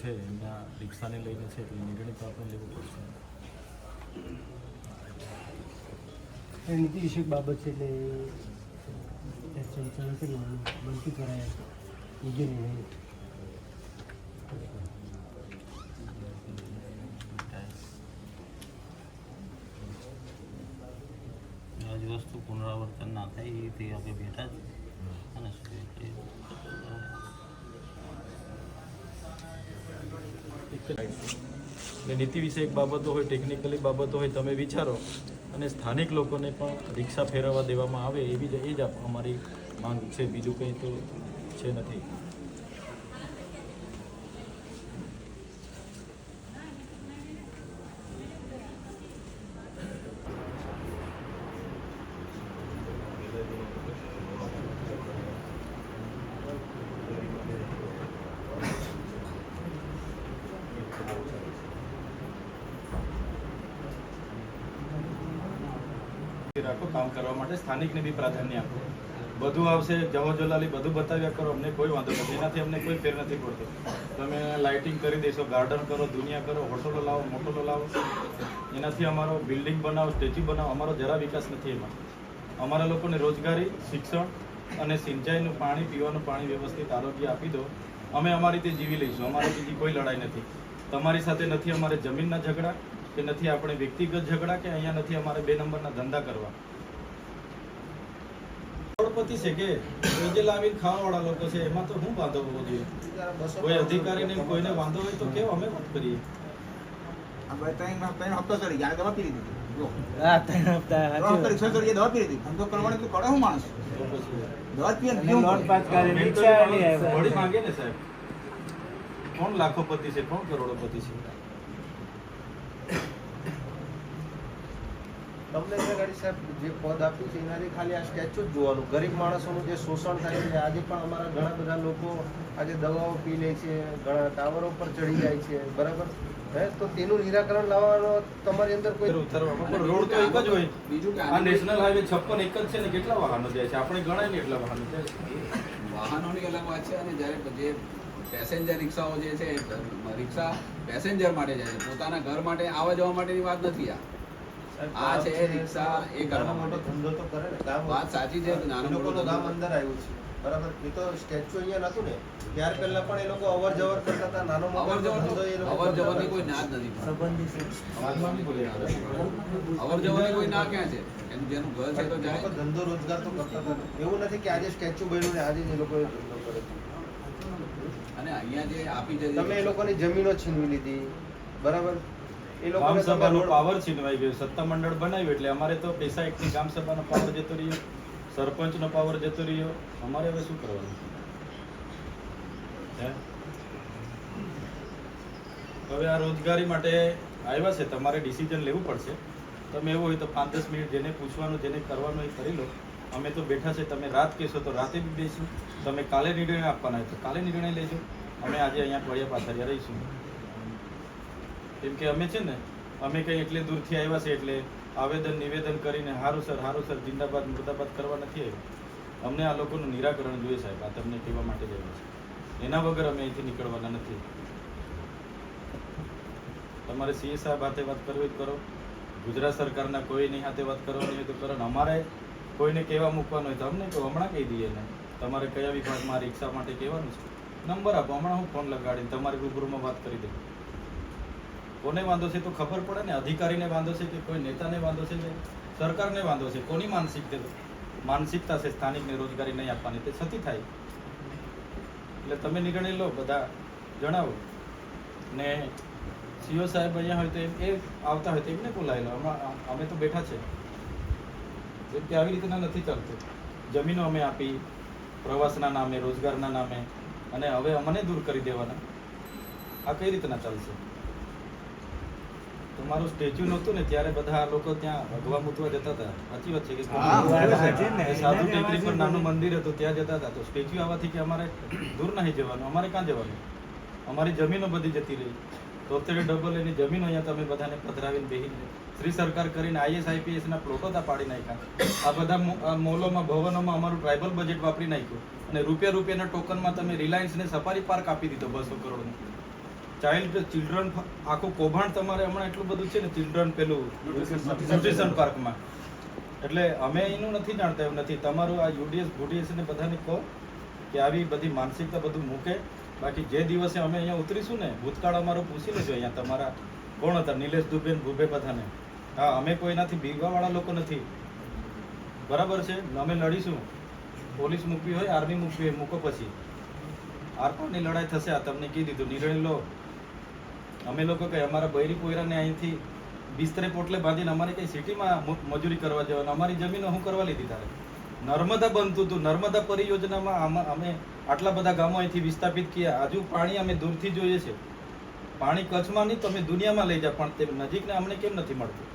છે એમના રિક્ષાને લઈને છે એટલે નિર્ણય તો આપણે લેવો પડશે. નીતિ વિષયક બાબત છે એટલે ચર્ચા નથી બનતી કરાય યોગ્ય નિર્ણય વસ્તુ પુનરાવર્તન ના થાય એ રીતે આપણે બેઠા જ. અને એટલે નીતિ વિષયક બાબતો હોય ટેકનિકલી બાબતો હોય, તમે વિચારો અને સ્થાનિક લોકોને પણ રિક્ષા ફેરવવા દેવામાં આવે એવી જ, એ જ અમારી માંગ છે. બીજું કંઈ તો છે નથી. રાખો, કામ કરવા માટે સ્થાનિકને બી પ્રાધાન્ય આપો. બધું આવશે જવાજલાલી બધું બતાવ્યા કરો, અમને કોઈ વાંધો નથી. એનાથી અમને કોઈ ફેર નથી પડતો. તમે લાઇટિંગ કરી દેશો ગાર્ડન કરો, દુનિયા કરો, હોટલો લાવો, મોટલો લાવો. એનાથી અમારો બિલ્ડિંગ બનાવો સ્ટેચ્યુ બનાવો. અમારો જરા વિકાસ નથી એમાં. અમારા લોકોને રોજગારી, શિક્ષણ અને સિંચાઈનું પાણી, પીવાનું પાણી વ્યવસ્થિત આરોગ્ય આપી દો. અમે અમારી રીતે જીવી લઈશું. અમારે બીજી કોઈ લડાઈ નથી. તમારી સાથે નથી અમારે જમીનના ઝઘડા. કે નથી આપણે વ્યક્તિગત ઝઘડા કે અહીંયા નથી અમારે બે નંબરના ધંધા કરવા? કરોડપતિ છે કે? જે લાવીને ખાવાવાળા લોકો છે એમાં તો શું વાંધો હોવો જોઈએ? કોઈ અધિકારીને કોઈને વાંધો હોય તો કેવો અમે વાત કરીએ? ત્રણ હપ્તા ચડી ગયા દવા પી લીધી. દવા પી લીધી. ધંધો કરવાની કરે હું માણસ. દવા પીએ કોણ લાખોપતિ છે? કોણ કરોડોપતિ છે? તમને જે ગાડી સાહેબ જે પદ આપ્યું છે એનાથી ખાલી આ સ્ટેચ્યુ જ જોવાનું. ગરીબ માણસોનું જે શોષણ થાય છે આજે પણ અમારા ઘણા બધા લોકો આજે દવાઓ પી લે છે ઘણા ટાવરો પર ચડી જાય છે બરાબર? હે તો તેનું નિરાકરણ લાવવાનો તમારી અંદર કોઈ પણ રોડ તો એક જ હોય. બીજું કે આ નેશનલ હાઈવે છપ્પન એક જ છે ને કેટલા વાહનો જાય છે? આપણે ગણાય ને એટલા વાહનો જાય છે. વાહનોની અલગ વાત છે અને જ્યારે જે પેસેન્જર રિક્ષાઓ જે છે રિક્ષા પેસેન્જર માટે જાય છે. પોતાના ઘર માટે આવવા જવા માટેની વાત નથી આ. આ છે રિક્ષા એ કરવા મોટો ધંધો તો કરે ને ગામ વાત સાચી છે નાનો મોટો ગામ અંદર આવ્યું છે. બરાબર? એ તો સ્ટેચ્યુ અહીંયા નતું ને. ત્યાર પહેલા પણ એ લોકો અવર જવર કરતા હતા નાનો મોટો અવર જવર ધંધો એ લોકો અવર જવરની કોઈ ના જ નથી સંબંધી અવર જવર કોઈ ના ક્યાં છે? એમ જેનું ઘર છે તો જાય. ધંધો રોજગાર તો કરતા હતા. એવું નથી કે આજે સ્ટેચ્યુ બન્યું ને આજે જ એ લોકો ધંધો કરે અને અહીંયા જે આપી છે તમે એ લોકોની જમીનો છીનવી લીધી. બરાબર? એ સભાનો પાવર છીનવાઈ ગયો સત્તા મંડળ બનાવ્યું એટલે અમારે તો પૈસા એકની ગામ સભાનો પાવર જતો રહ્યો સરપંચનો પાવર જતો રહ્યો. અમારે હવે શું કરવાનું? હવે આ રોજગારી માટે આવ્યા છે તમારે ડિસિઝન લેવું પડશે. તમે એવું હોય તો પાંચ દસ મિનિટ જેને પૂછવાનું જેને કરવાનું એ કરી લો. અમે તો બેઠા છે તમે રાત કહેશો તો રાતે બી બેસું તમે કાલે નિર્ણય આપવાના હોય તો કાલે નિર્ણય લેજો. અમે આજે અહીંયા કોળિયા પાછળ રહીશું. કેમ કે અમે છે ને, અમે કંઈ એટલે દૂરથી આવ્યા છે એટલે આવેદન, નિવેદન કરીને હારું સર હારું સર, જિંદાબાદ મુર્દાબાદ કરવા નથી આવ્યા. અમને આ લોકોનું નિરાકરણ જોઈએ સાહેબ, આ તમને કહેવા માટે જ છે એના વગર અમે અહીંથી નીકળવાના નથી. તમારે સીએ સાહેબ સાથે વાત કરવી જ કરો. ગુજરાત સરકારના કોઈની સાથે વાત કરવાની હોય તો કરો. અમારે કોઈને કહેવા મૂકવાનું હોય તો અમને કહો, હમણાં કહી દઈએ ને તમારે કયા વિભાગમાં રિક્ષા માટે કહેવાનું છે? નંબર આપો, હમણાં હું ફોન લગાડીને તમારી રૂબરૂમાં વાત કરી દઉં. કોને વાંધો છે તો ખબર પડે ને? અધિકારીને વાંધો છે કે કોઈ નેતાને વાંધો છે કે સરકારને વાંધો છે? કોની માનસિકતા માનસિકતા છે? સ્થાનિકને રોજગારી નહીં આપવાની. તે છતી થાય. એટલે તમે નિર્ણય લો, બધા જણાવો. ને સીઓ સાહેબ અહીંયા હોય તો એમ, એ આવતા હોય તો એમને બોલાવી લો. અમે તો બેઠા છે. જેમ કે આવી રીતના નથી ચાલતું. જમીનો અમે આપી, પ્રવાસના નામે, રોજગારના નામે, અને હવે અમને દૂર કરી દેવાના. આ કઈ રીતના ચાલશે? તમારું સ્ટેચ્યુ નહોતું ને ત્યારે બધા આ લોકો ત્યાં ભગવા મૂતવા જતા હતા. સાચી વાત છે કે સાધુ ટેકરી પર નાનું મંદિર હતું ત્યાં જતા હતા. તો સ્ટેચ્યુ આવવાથી કે અમારે દૂર નહીં જવાનું. અમારે ક્યાં જવાનું? અમારી જમીનો બધી જતી રહી. તોતેર ડબલ એની જમીનો અહીંયા તમે બધાને પધરાવીને બેહીને શ્રી સરકાર કરીને આઈએસ આઈપીએસ ના પ્લોટો તા પાડી નાખ્યા. આ બધા મોલોમાં ભવનોમાં અમારું ટ્રાઇબલ બજેટ વાપરી નાખ્યું. અને રૂપિયા રૂપિયાના ટોકનમાં તમે રિલાયન્સને સફારી પાર્ક આપી દીધો બસો કરોડનું. ચાઇલ્ડ ચિલ્ડ્રન આખું કૌભાંડ તમારે હમણાં એટલું બધું છે ને ચિલ્ડ્રન પેલું પાર્કમાં એટલે અમે એનું નથી જાણતા, એવું નથી. તમારું આ યુડીએસ ગુડીએસ ને બધાને કહો કે આવી બધી માનસિકતા બધું મૂકે. બાકી જે દિવસે અમે અહીંયા ઉતરીશું ને, ભૂતકાળ અમારો પૂછી લેજો અહીંયા તમારા કોણ હતા નિલેશ દુબેન, ભૂબે બધાને. હા, અમે કોઈનાથી ભીગવાવાળા લોકો નથી. બરાબર છે? અમે લડીશું. પોલીસ મૂકવી હોય, આર્મી મૂકવી હોય, મૂકો પછી. આરપારની લડાઈ થશે? આ તમને કહી દીધું. નિર્ણય લો. અમે લોકો કઈ અમારા બૈરી પોયરાને અહીંથી બિસ્તરે પોટલે બાંધીને અમારે કઈ સિટીમાં મજૂરી કરવા જવાનું? અમારી જમીનો હું કરવા લીધી તારે? નર્મદા બનતું હતું. નર્મદા પરિયોજનામાં આમાં, અમે આટલા બધા ગામો અહીંથી વિસ્થાપિત કર્યા હજુ પાણી અમે દૂરથી જોઈએ છે. પાણી કચ્છમાં નહીં, તમે દુનિયામાં લઈ જાઓ. પણ તે નજીકને અમને કેમ નથી મળતું?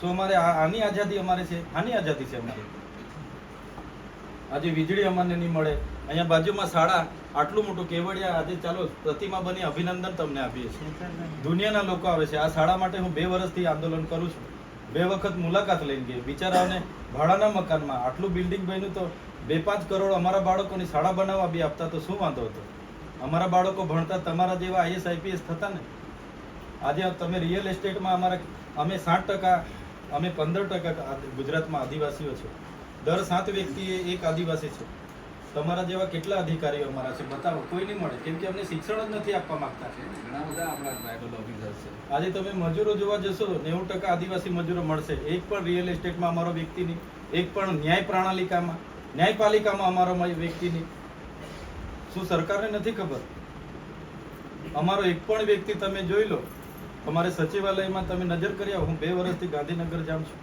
સો અમારે આની આઝાદી અમારે છે? આની આઝાદી છે અમારી? આજે વીજળી અમને નહીં મળે. અહીંયા બાજુમાં શાળા, આટલું મોટું કેવડિયા આજે ચાલો પ્રતિમા બની, અભિનંદન તમને આપીએ છીએ. દુનિયાના લોકો આવે છે. આ શાળા માટે હું બે વર્ષથી આંદોલન કરું છું. બે વખત મુલાકાત લઈને ગઈ. બિચારાઓને ભાડાના મકાનમાં આટલું બિલ્ડિંગ બન્યું તો બે પાંચ કરોડ અમારા બાળકોની શાળા બનાવવા બી આપતા તો શું વાંધો હતો? અમારા બાળકો ભણતા તમારા જેવા આઈએસ આઈપીએસ થતા ને? આજે તમે રિયલ એસ્ટેટમાં અમારા અમે સાઠ ટકા, અમે પંદર ટકા ગુજરાતમાં આદિવાસીઓ છે. દર સાત વ્યક્તિએ એક આદિવાસી છે. તમારા જેવા કેટલા અધિકારીઓ અમારા છે બતાવો કોઈ નહીં મળે? કેમ કે અમને શિક્ષણ જ નથી આપવા માંગતા છે. ઘણા બધા આપણા ટ્રાઇબલ ઓફિસર છે. આજે તમે મજૂરો જોવા જશો નેવું ટકા આદિવાસી મજૂરો મળશે. એક પણ રિયલ એસ્ટેટમાં અમારો વ્યક્તિ નહીં એક પણ ન્યાય પ્રણાલિકામાં ન્યાયપાલિકામાં અમારો વ્યક્તિ નહીં. શું સરકારને નથી ખબર? અમારો એક પણ વ્યક્તિ તમે જોઈ લો તમારે સચિવાલયમાં તમે નજર કરી આવો હું બે વર્ષથી ગાંધીનગર જાઉં છું.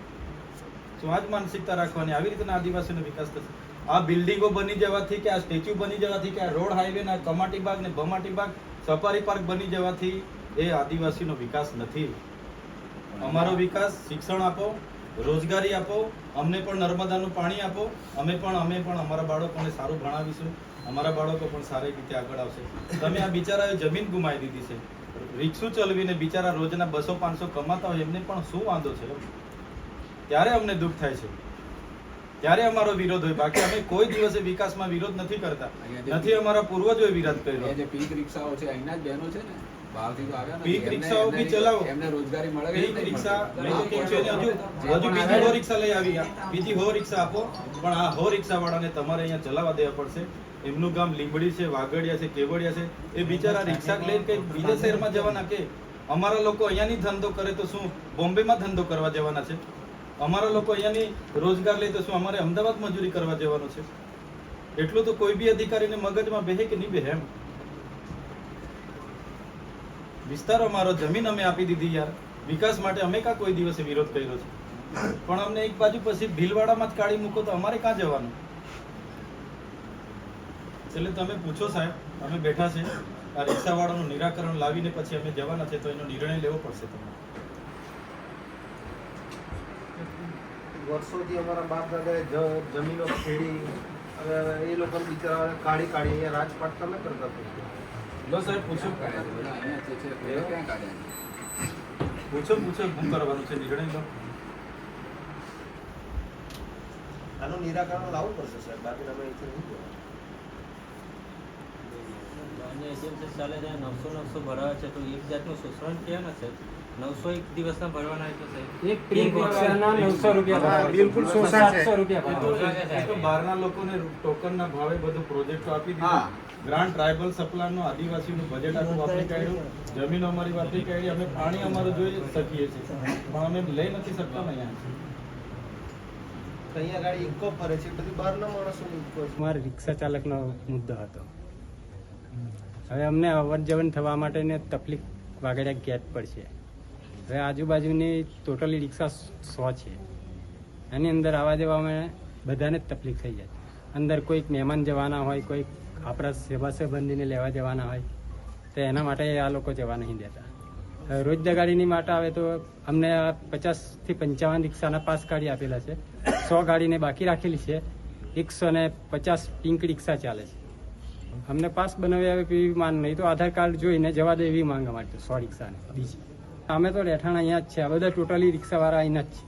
શું આ જ માનસિકતા રાખવાની? આવી રીતના આદિવાસીનો વિકાસ થશે. આ બિલ્ડિંગો બની જવાથી કે આ સ્ટેચ્યુ બની જવાથી કે આ રોડ હાઈવે ના કમાટી બાગ ને ભમાટી બાગ સફારી પાર્ક બની જવાથી એ આદિવાસીનો વિકાસ નથી. અમારો વિકાસ શિક્ષણ આપો, રોજગારી આપો, અમને પણ નર્મદાનું પાણી આપો, અમે પણ અમે પણ અમારા બાળકોને સારું ભણાવીશું, અમારા બાળકો પણ સારી રીતે આગળ આવશે. તમે આ બિચારાએ જમીન ગુમાવી દીધી છે. રિક્ષું ચલાવીને બિચારા રોજના બસો પાંચસો કમાતા હોય એમને પણ શું વાંધો છે? ત્યારે અમને દુઃખ થાય છે. ત્યારે અમારો વિરોધ હોય. બાકી અમે કોઈ દિવસે વિકાસમાં વિરોધ નથી કરતા. નથી અમારા પૂર્વજોએ વિરોધ કર્યો. જે પીક રિક્ષાઓ છે અહીંના જ બહેનો છે ને? બહારથી તો આવ્યા નથી. પીક રિક્ષાઓ બી ચલાવો. એમને રોજગારી મળે પીક રિક્ષા મળે? મેં તો છે ને હજુ હજુ બીજી હો રિક્ષા લઈ આવી. બીજી હો રિક્ષા આપો. પણ આ હો રિક્ષા વાળાને તમારે અહીંયા ચલાવવા દેવા પડશે. એમનું ગામ લીંબડી છે વાગડિયા છે કેવડિયા છે. એ બિચારા રિક્ષા લઈને કઈ બીજા શહેરમાં જવાના કે? અમારા લોકો અહીંયાની ધંધો કરે તો શું? બોમ્બેમાં ધંધો કરવા જવાના છે? અમારા લોકો અહીંયાની રોજગાર લે તો શું? અમારે અમદાવાદ મજૂરી કરવા જવાનું છે. એટલું તો કોઈ બી અધિકારીને મગજમાં બેહે કે નહીં બેહે એમ? વિસ્તાર અમારો, જમીન અમે આપી દીધી યાર. વિકાસ માટે અમે કા કોઈ દિવસે વિરોધ કર્યો છે? પણ અમને એક બાજુ પછી ભીલવાડામાં જ કાઢી મૂકો તો અમારે ક્યાં જવાનું? એટલે તમે પૂછો સાહેબ, અમે બેઠા છે. આ રિક્ષાવાળાનું નિરાકરણ લાવીને પછી અમે જવાના છે તો એનો નિર્ણય લેવો પડશે તમારે. વર્ષોથી અમારા બાપ દાદાએ જમીનો ખેડી એ લોકો બિચારા કાઢી કાઢી અહીંયા રાજપાટ તમે કરતા પૂછ્યો લો સાહેબ પૂછો? પૂછો પૂછો. શું કરવાનું છે નિર્ણય લો. આનું નિરાકરણ લાવવું પડશે સાહેબ બાકી તમે અહીંથી નહીં જવાનું. અને એજન્સી ચાલે છે નવસો નવસો ભરાવે છે તો એક જાતનું શોષણ કે ને છે નવસો એક દિવસના ભરવાના એટલે સાહેબ. એક પીક રિક્ષાના નવસો રૂપિયા હા, બિલકુલ શોષણ સાતસો રૂપિયા એ તો ભાવ લાગે છે. એ તો બહારના લોકોને ટોકનના ભાવે બધું પ્રોજેક્ટો આપી. દીધા. ગ્રાન્ડ ટ્રાઇબલ સપ્લાયનું આદિવાસીનું બજેટ આખું વાપરી કાઢ્યું. જમીન અમારી વાપરી કાઢી. અમે પાણી અમારું જોઈ શકીએ છીએ. પણ અમે લઈ નથી શકતા ને અહીંયા. તો અહીંયા ગાડી ઇકો ફરે છે? બધી બહારના માણસોની ઇકો છે. રિક્ષા ચાલકનો મુદ્દો હતો. હવે અમને અવર જવર થવા માટેને તકલીફ વાગડ્યા ગેટ પડશે હવે આજુબાજુની ટોટલી રિક્ષા સો છે. એની અંદર આવવા જવામાં બધાને જ તકલીફ થઈ જાય. અંદર કોઈક મહેમાન જવાના હોય, કોઈક આપણા સેવા સંબંધીને લેવા જવાના હોય, તો એના માટે આ લોકો જવા નહીં દેતા. રોજ દગાડીની માટે આવે તો અમને પચાસથી પંચાવન રિક્ષાના પાસ કાઢી આપેલા છે. સો ગાડીને બાકી રાખેલી છે. એકસો ને પચાસ પિંક રિક્ષા ચાલે છે. અમને પાસ બનાવી આવે એવી માંગ નહીં, તો આધાર કાર્ડ જોઈને જવા દે એવી માંગ અમારી સો રિક્ષાને. બીજી. અમે તો રહેઠાણ અહીંયા જ છે. આ બધા ટોટલી રિક્ષાવાળા અહીંયા જ છે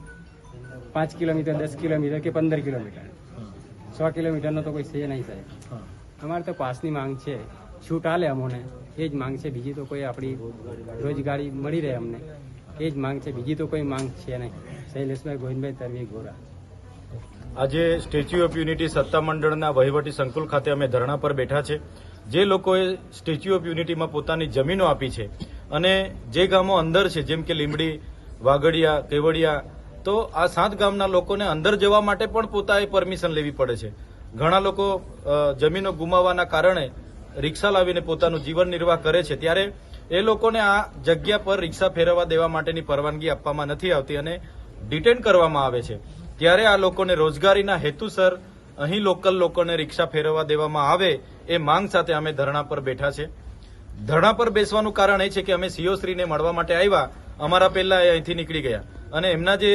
પાંચ કિલોમીટર દસ કિલોમીટર કે પંદર કિલોમીટર. સો કિલોમીટરનો તો કોઈ છે નહીં સાહેબ. અમારે તો પાસની માંગ છે. છૂટ આલે અમોને. એ જ માંગ છે. બીજી તો કોઈ આપણી રોજગારી મળી રહે અમને. એ જ માંગ છે. બીજી તો કોઈ માંગ છે નહીં. શૈલેષભાઈ ગોવિંદભાઈ તરવી ગોરા. આજે સ્ટેચ્યુ ઓફ યુનિટી સત્તામંડળના વહીવટી સંકુલ ખાતે અમે ધરણા પર બેઠા છે. જે લોકોએ સ્ટેચ્યુ ઓફ યુનિટીમાં પોતાની જમીનો આપી છે અને જે ગામો અંદર છે, જેમ કે લીંબડી વાગડિયા કેવડિયા, તો આ સાત ગામના લોકોને અંદર જવા માટે પણ પોતાએ પરમિશન લેવી પડે છે. ઘણા લોકો જમીનો ગુમાવવાના કારણે રિક્ષા લાવીને પોતાનું જીવન નિર્વાહ કરે છે. ત્યારે એ લોકોને આ જગ્યા પર રિક્ષા ફેરવવા દેવા માટેની પરવાનગી આપવામાં નથી આવતી અને ડિટેન કરવામાં આવે છે. ત્યારે આ લોકોને રોજગારીના હેતુસર અહીં લોકલ લોકોને રિક્ષા ફેરવવા દેવામાં આવે એ માંગ સાથે અમે ધરણા પર બેઠા છે. ધરણા પર બેસવાનું કારણ એ છે કે અમે સીઓ શ્રીને મળવા માટે આવ્યા. અમારા પહેલા અહીંથી નીકળી ગયા. અને એમના જે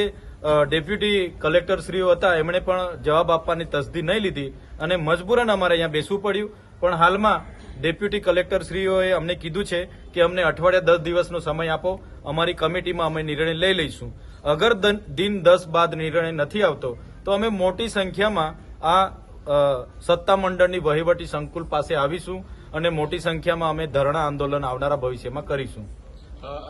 ડેપ્યુટી કલેક્ટર શ્રીઓ હતા, એમણે પણ જવાબ આપવાની તસદી નહીં લીધી અને મજબૂરન અમારે અહીંયા બેસવું પડ્યું. પણ હાલમાં ડેપ્યુટી કલેક્ટર શ્રીઓએ અમને કીધું છે કે અમને અઠવાડિયા દસ દિવસનો સમય આપો. અમારી કમિટીમાં અમે નિર્ણય લઈ લઈશું. અગર દિન દસ બાદ નિર્ણય નથી આવતો, તો અમે મોટી સંખ્યામાં આ સત્તામંડળની વહીવટી સંકુલ પાસે આવીશું. અને મોટી સંખ્યામાં અમે ધરણા આંદોલન આવનારા ભવિષ્યમાં કરીશું.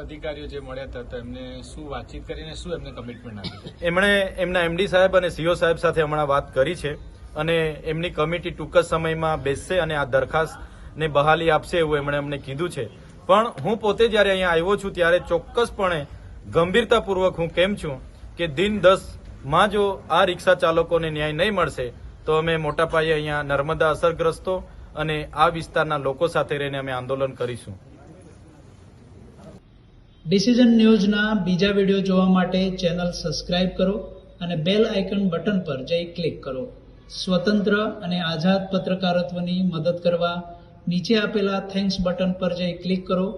અધિકારીઓ જે મળ્યા હતા એમને શું વાતચીત કરીને શું એમને કમિટમેન્ટ આપી? એમણે એમના એમડી સાહેબ અને સીઓ સાહેબ સાથે હમણાં વાત કરી છે અને એમની કમિટી ટૂંક જ સમયમાં બેસશે અને આ દરખાસ્તને બહાલી આપશે એવું એમણે અમને કીધું છે. પણ હું પોતે જ્યારે અહીંયા આવ્યો છું ત્યારે ચોક્કસપણે ગંભીરતાપૂર્વક હું કેમ છું કે દિન દસમાં જો આ રિક્ષા ચાલકોને ન્યાય નહીં મળશે તો અમે મોટા પાયે અહીંયા નર્મદા અસરગ્રસ્તો અને આ વિસ્તારના લોકો સાથે રહીને અમે આંદોલન કરીશું. ડિસિઝન ન્યૂઝના બીજા વીડિયો જોવા માટે ચેનલ સબસ્ક્રાઇબ કરો અને બેલ આઇકન બટન પર જઈ ક્લિક કરો. સ્વતંત્ર અને આઝાદ પત્રકારત્વની મદદ કરવા નીચે આપેલા થેન્ક્સ બટન પર જઈ ક્લિક કરો.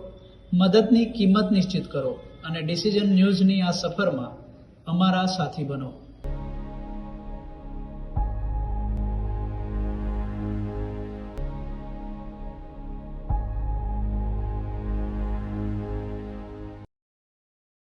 મદદની કિંમત નિશ્ચિત કરો અને ડિસિઝન ન્યૂઝની આ સફરમાં અમારા સાથી બનો.